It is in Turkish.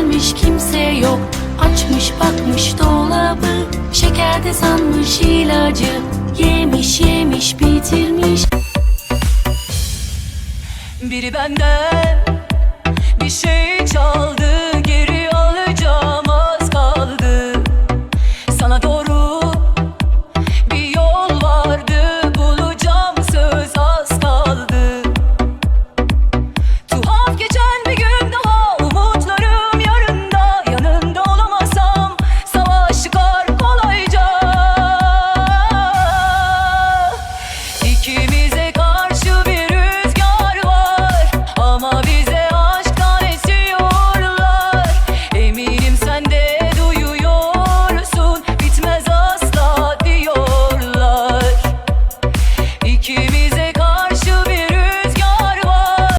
gelmiş kimse yok. Açmış bakmış dolabı Şekerde sanmış ilacı Yemiş yemiş bitirmiş. Biri benden bir şey çal mavi